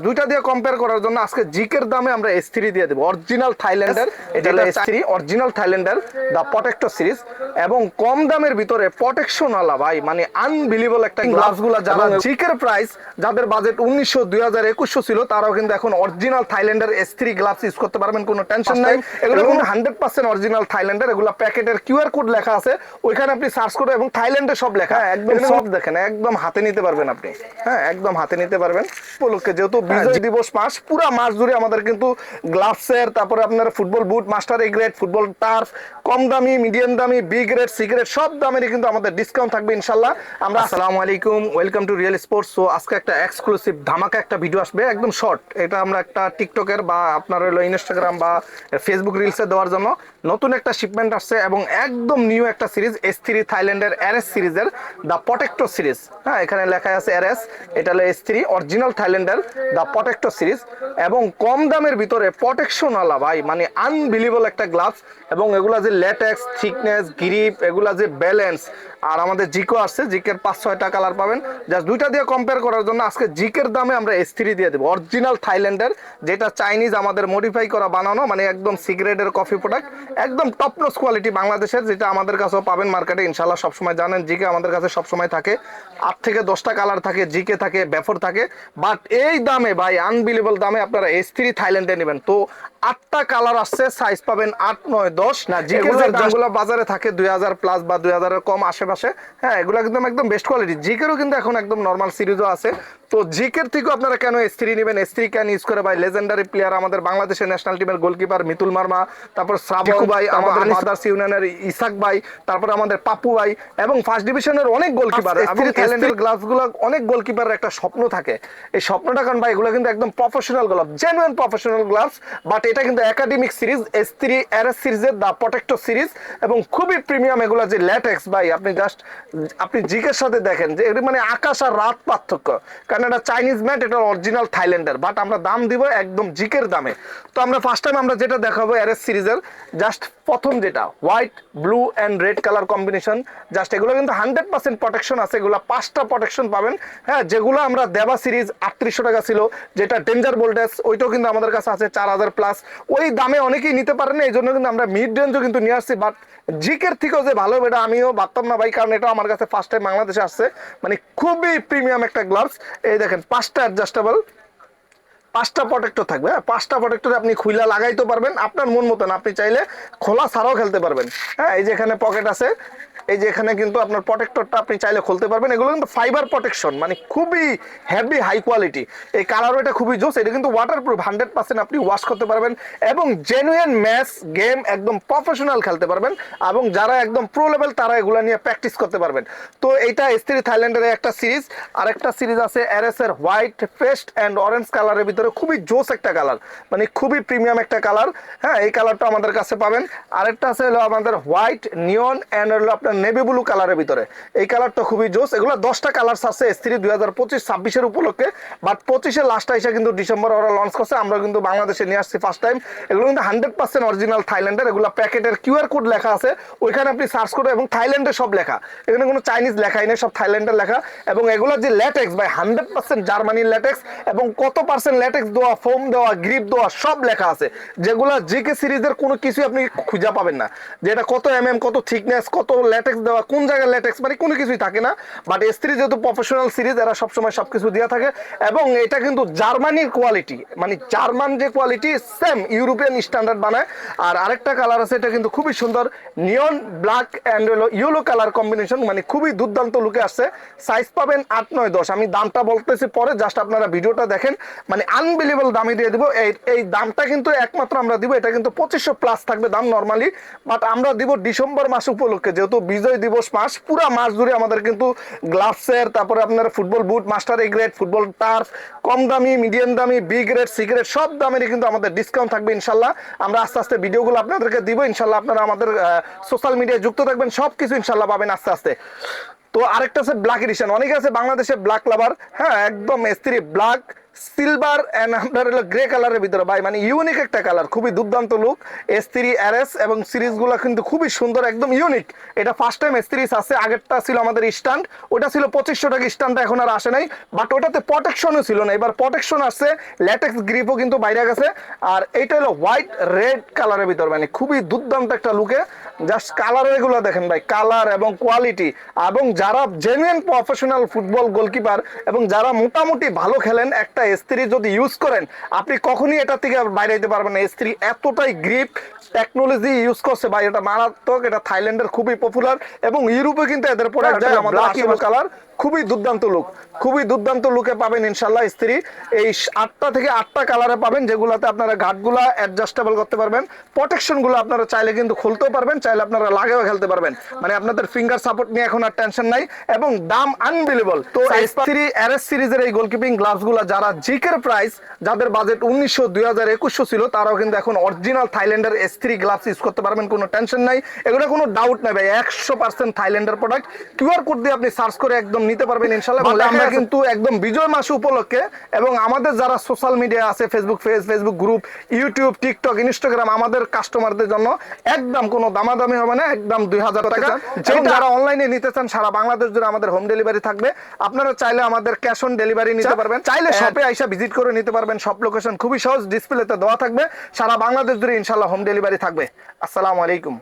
দুইটা দিয়ে কম্পেয়ার করার জন্য আজকে জিকের দামে আমরা এস থ্রি দিয়ে দেবো। অরিজিনাল থাইল্যান্ডের এটা হলো এস থ্রি অরিজিনাল থাইল্যান্ডের দ্য প্রটেক্টর সিরিজ এবং কম দামের ভিতরে প্রোটেকশন আলা ভাই মানে আনবিলিবল একটা গ্লাভসগুলা যারা জিকের প্রাইস যাদের বাজেট উনিশশো দুই হাজার একুশশো ছিল তারাও কিন্তু এখন অরিজিনাল থাইল্যান্ডের এস থ্রি গ্লাভস ইউজ করতে পারবেন কোনো টেনশন নাই। এগুলো কিন্তু হান্ড্রেড পার্সেন্ট অরিজিনাল থাইল্যান্ডের এগুলো প্যাকেটের কিউআর কোড লেখা আছে ওইখানে আপনি সার্চ করে এবং থাইল্যান্ডে সব লেখা। একদম সব দেখেন একদম হাতে নিতে পারবেন আপনি। হ্যাঁ একদম হাতে নিতে পারবেন। উপলক্ষে যেহেতু বিজয় দিবস মাস পুরো মাস জুড়ে আমাদের কিন্তু গ্লাভসের তারপরে আপনার football boot master A grade football turf কম দামি মিডিয়াম দামি বি গ্রেড সি গ্রেড সব দামেরই কিন্তু আমাদের ডিসকাউন্ট থাকবে ইনশাল্লাহ আমরা আসসালামু আলাইকুম welcome to real sports so আজকে একটা এক্সক্লুসিভ ধামাকা একটা ভিডিও আসবে একদম শর্ট এটা আমরা একটা টিকটকের বা আপনার হলো ইনস্টাগ্রাম বা ফেসবুক রিলসে দেওয়ার জন্য নতুন একটা শিপমেন্ট আসছে এবং একদম নিউ একটা সিরিজ এস থ্রি থাইল্যান্ডের এস সিরিজের দ্য প্রটেক্টর সিরিজ হ্যাঁ এখানে লেখা আছে এস এটা হলো এস থ্রি অরিজিনাল থাইল্যান্ডের দ্য প্রটেক্টর সিরিজ এবং কম দামের ভিতরে প্রটেকশন আলা ভাই মানে আনবিলিভেবল একটা গ্লাভস এবং এগুলা যে লেটেক্স থিকনেস গ্রিপ এগুলা যে ব্যালেন্স আর আমাদের জিকো আসছে জিকের পাঁচ, ছয়টা কালার পাবেন। জাস্ট দুইটা দিয়ে কম্পেয়ার করার জন্য আজকে জিকের দামে আমরা এস থ্রি দিয়ে দেবো। অরিজিনাল থাইল্যান্ডের যেটা চাইনিজ আমাদের মডিফাই করা বানানো মানে একদম সিগারেটের কফি প্রোডাক্ট একদম টপ নোস কোয়ালিটি বাংলাদেশের, যেটা আমাদের কাছেও পাবেন মার্কেটে ইনশাল্লাহ সবসময় জানেন জিকে আমাদের কাছে সবসময় থাকে। আট থেকে দশটা কালার থাকে জিকে থাকে ব্যাফর থাকে। বাট এই দামে, ভাই আনবিলিবল দামে আপনারা এস থ্রি থাইল্যান্ডে নেবেন। তো আটটা কালার আসছে সাইজ পাবেন আট নয় দশ। না যেগুলো বাজারে থাকে দুই হাজার প্লাস বা দুই হাজারের কম আশেপাশে হ্যাঁ এগুলো একদম একদম বেস্ট কোয়ালিটি জিকেরও কিন্তু এখন একদম নর্মাল সিরিজও আছে। তো জিকের থেকেও আপনারা কেন এস থ্রি নেবেন? এস থ্রি ক্যান ইউজ করে? ভাই লেজেন্ডারি প্লেয়ার আমাদের বাংলাদেশের ন্যাশনাল টিমের গোলকিপার মিতুল মার্মা তারপর শ্রাবক ভাই আমাদের মাদার্স ইউনিয়নের ইসাক ভাই তারপর আমাদের পাপু ভাই এবং ফার্স্ট ডিভিশনের অনেক গোলকিপার থাইল্যান্ডের গ্লাভসগুলো অনেক গোলকিপারের একটা স্বপ্ন থাকে। এই স্বপ্নটা কারণ ভাই এগুলো কিন্তু একদম professional gloves genuine professional gloves but এটা কিন্তু একাডেমিক সিরিজ এস থ্রি আর সিরিজের দ্য প্রোটেক্টর সিরিজ এবং খুবই প্রিমিয়াম এগুলো যে ল্যাটেক্স, ভাই, আপনি জাস্ট আপনি জিকের সাথে দেখেন যে মানে আকাশ আর রাত পার্থক্য। কারণ এটা চাইনিজ ম্যাট, এটা অরিজিনাল থাইল্যান্ডের বাট আমরা দাম দিব একদম জিকের দামে। তো আমরা ফার্স্ট টাইম আমরা যেটা দেখাবো আর সিরিজের জাস্ট প্রথম যেটা white blue and red colour combination just এগুলো কিন্তু হান্ড্রেড পার্সেন্ট প্রোটেকশন আছে, এগুলো পাঁচটা প্রোটেকশন পাবেন। হ্যাঁ যেগুলো আমরা দেবা সিরিজ আটত্রিশশো টাকা ছিল, যেটা ডেঞ্জার ভোল্টেজ ওইটাও কিন্তু আমাদের কাছে আছে চার হাজার প্লাস ওই দামে অনেকেই নিতে পারে না এই জন্য কিন্তু আমরা মিড রেঞ্জও কিন্তু নিয়ে আসছি বাট জিকের থেকেও যে ভালো, এটা আমিও ভাবতাম না ভাই, কারণ এটা আমার কাছে ফার্স্ট টাইম বাংলাদেশে আসছে। মানে খুবই প্রিমিয়াম একটা গ্লাভস এই দেখেন, পাঁচটা অ্যাডজাস্টেবল পাঁচটা প্রোটেক্টর থাকবে হ্যাঁ? পাঁচটা প্রোটেক্টর আপনি খুইলা লাগাইতে পারবেন, আপনার মন মতন। আপনি চাইলে খোলা ছাড়াও খেলতে পারবেন। হ্যাঁ এই যে এখানে পকেট আছে, এই যে এখানে কিন্তু আপনার প্রোটেক্টরটা আপনি চাইলে খুলতে পারবেন। এগুলো কিন্তু ফাইবার প্রোটেকশন মানে খুবই হেভি হাই কোয়ালিটি এই কালারও এটা খুবই জোস, এটা কিন্তু ওয়াটার প্রুফ হান্ড্রেড পার্সেন্ট আপনি ওয়াশ করতে পারবেন এবং জেনুইন ম্যাচ গেম একদম প্রফেশনাল খেলতে পারবেন এবং যারা একদম প্রো লেভেল তারা এগুলো নিয়ে প্র্যাকটিস করতে পারবেন। তো এইটা স্ত্রী থাইল্যান্ডের একটা সিরিজ আর একটা সিরিজ আছে এর হোয়াইট ফেস্ট অ্যান্ড অরেঞ্জ কালারের ভিতরে খুবই জোস একটা কালার। মানে খুবই প্রিমিয়াম একটা কালার। হ্যাঁ এই কালারটা আমাদের কাছে পাবেন। আরেকটা আছে হলো আমাদের হোয়াইট, নিয়ন অ্যান্ড হলো আপনার নেভি ব্লু কালারের ভিতরে। এই কালারটা খুবই জোস। এগুলো দশটা কালার আছে স্ত্রী দুই হাজার পঁচিশ, ছাব্বিশের উপলক্ষে। বাট পঁচিশের লাস্টটা এসে কিন্তু ডিসেম্বর ওরা লঞ্চ করছে। আমরা কিন্তু বাংলাদেশে নিয়ে আসছি ফার্স্ট টাইম এগুলো কিন্তু হান্ড্রেড পার্সেন্ট অরিজিনাল থাইল্যান্ডের এগুলো প্যাকেটের কিউআর কোড লেখা আছে। ওইখানে আপনি সার্চ করে এবং থাইল্যান্ডের সব লেখা। এখানে কোনো চাইনিজ লেখাই নেই, সব থাইল্যান্ডের লেখা। এবং এগুলো যে ল্যাটেক্স ভাই হান্ড্রেড পার্সেন্ট জার্মানির ল্যাটেক্স এবং কত পার্সেন্ট দেওয়া ফোম দেওয়া গ্রিপ দেওয়া, সব লেখা আছে। যেগুলো জিকে সিরিজের কোনো কিছুই আপনি খুঁজে পাবেন না। যে এটা কত এম এম কত থিকনেস কত ল্যাটেক্স দেওয়া, কোন জায়গায় ল্যাটেক্স মানে কোনো কিছুই থাকে না। বাট স্ত্রী যেহেতু প্রফেশনাল সিরিজ এরা সবসময় সব কিছু দেওয়া থাকে। এবং এটা কিন্তু জার্মানির কোয়ালিটি মানে জার্মান যে কোয়ালিটি সেম ইউরোপিয়ান স্ট্যান্ডার্ড বানায়। আর আরেকটা কালার আছে, এটা কিন্তু খুবই সুন্দর neon black and yellow colour combination মানে খুবই দুর্দান্ত লুকে আসছে। সাইজ পাবেন আট, নয়, দশ। আমি দামটা বলতেছি পরে জাস্ট আপনারা ভিডিওটা দেখেন। মানে আনবিলিবল দামে দিয়ে দিব। এই এই দামটা কিন্তু একমাত্র আমরা দিব, এটা কিন্তু পঁচিশশো প্লাস থাকবে দাম নর্মালি বাট আমরা দিব ডিসেম্বর মাস উপলক্ষে, যেহেতু বিজয় দিবস মাস, পুরো মাস জুড়ে আমাদের কিন্তু গ্লাভসের, তারপরে আপনার football boot master A grade football turf কম দামি মিডিয়াম দামি বি গ্রেড সি গ্রেড সব দামেরই কিন্তু আমাদের ডিসকাউন্ট থাকবে ইনশাল্লাহ। আমরা আস্তে আস্তে ভিডিওগুলো আপনাদেরকে দিব, ইনশাল্লাহ আপনারা আমাদের সোশ্যাল মিডিয়ায় যুক্ত থাকবেন সব কিছু ইনশাল্লাহ পাবেন আস্তে আস্তে। তো আরেকটা আছে ব্ল্যাক এডিশন অনেকে আছে বাংলাদেশে ব্ল্যাক লাভার হ্যাঁ একদম স্ত্রী ব্ল্যাক সিলভার এন্ড আপনার হলো গ্রে কালারের ভিতরে। ভাই মানে ইউনিক একটা কালার খুবই দুর্দান্ত লুক এস থ্রি আর এস এবং সিরিজগুলো কিন্তু খুবই সুন্দর, একদম ইউনিক এটা ফার্স্ট টাইম এস সিরিজ আছে, আগেরটা ছিল আমাদের স্ট্যান্ড ওটা ছিল পঁচিশশো টাকা স্ট্যান্ডটা এখন আর আসে নাই। বাট ওটাতে প্রোটেকশনও ছিল না। এবার প্রোটেকশন আসছে ল্যাটেক্স গ্রিপও কিন্তু বাইরে গেছে। আর এইটা হলো হোয়াইট রেড কালারের ভিতর মানে খুবই দুর্দান্ত একটা লুকে জাস্ট কালার এগুলো দেখেন ভাই কালার এবং কোয়ালিটি এবং যারা জেনুইন প্রফেশনাল ফুটবল গোলকিপার এবং যারা মোটামুটি ভালো খেলেন, একটা স্ত্রী যদি ইউজ করেন আপনি কখনই এটা থেকে বাইরে যেতে পারবেন না। স্ত্রী এতটাই গ্রিপ টেকনোলজি ইউজ করছে ভাই এটা মারাত্মক এটা থাইল্যান্ডের খুবই পপুলার এবং ইউরোপে কিন্তু এদের পরে যায় আমাদের কালার খুবই দুর্দান্ত লুক খুবই দুর্দান্ত লুকে পাবেন ইনশাল্লাহ স্ত্রী। এই আটটা থেকে আটটা কালারে পাবেন যেগুলোতে আপনারা ঘাটগুলা অ্যাডজাস্টেবল করতে পারবেন। প্রোটেকশনগুলো আপনারা চাইলে কিন্তু খুলতেও পারবেন চাইলে আপনারা লাগেও খেলতে পারবেন। মানে আপনাদের ফিঙ্গার সাপোর্ট নিয়ে এখন আর টেনশন নাই এবং দাম আনবিলিবল তো স্ত্রী এস সিরিজের এই গোলকিপিং গ্লাভসগুলো যারা জিকের প্রাইস যাদের বাজেট উনিশশো দুই হাজার একুশশো ছিল তারাও কিন্তু এখন অরিজিনাল থাইল্যান্ডের এস থ্রি গ্লাভস ইউজ করতে পারবেন কোনো টেনশন নাই। এগুলো কোনো ডাউট নাই ভাই একশো পার্সেন্ট থাইল্যান্ডের প্রোডাক্ট কিউআর কোড দিয়ে আপনি সার্চ করে একদম নিতে পারবেন ইনশাল্লাহ আমরা কিন্তু একদম বিজয় মাস উপলক্ষে এবং আমাদের যারা সোশ্যাল মিডিয়া আছে Facebook page Facebook group YouTube TikTok Instagram আমাদের কাস্টমারদের জন্য একদম কোনো দামাদামি হবে না একদম দুই হাজার টাকা। যারা অনলাইনে নিতে চান সারা বাংলাদেশ জুড়ে আমাদের হোম ডেলিভারি থাকবে। আপনারা চাইলে আমাদের ক্যাশ অন ডেলিভারি নিতে পারবেন। চাইলে শপে আইসা ভিজিট করে নিতে পারবেন। সব লোকেশন খুবই সহজ ডিসপ্লেতে দেওয়া থাকবে। সারা বাংলাদেশ জুড়ে ইনশাল্লাহ হোম ডেলিভারি থাকবে। আসসালামু আলাইকুম।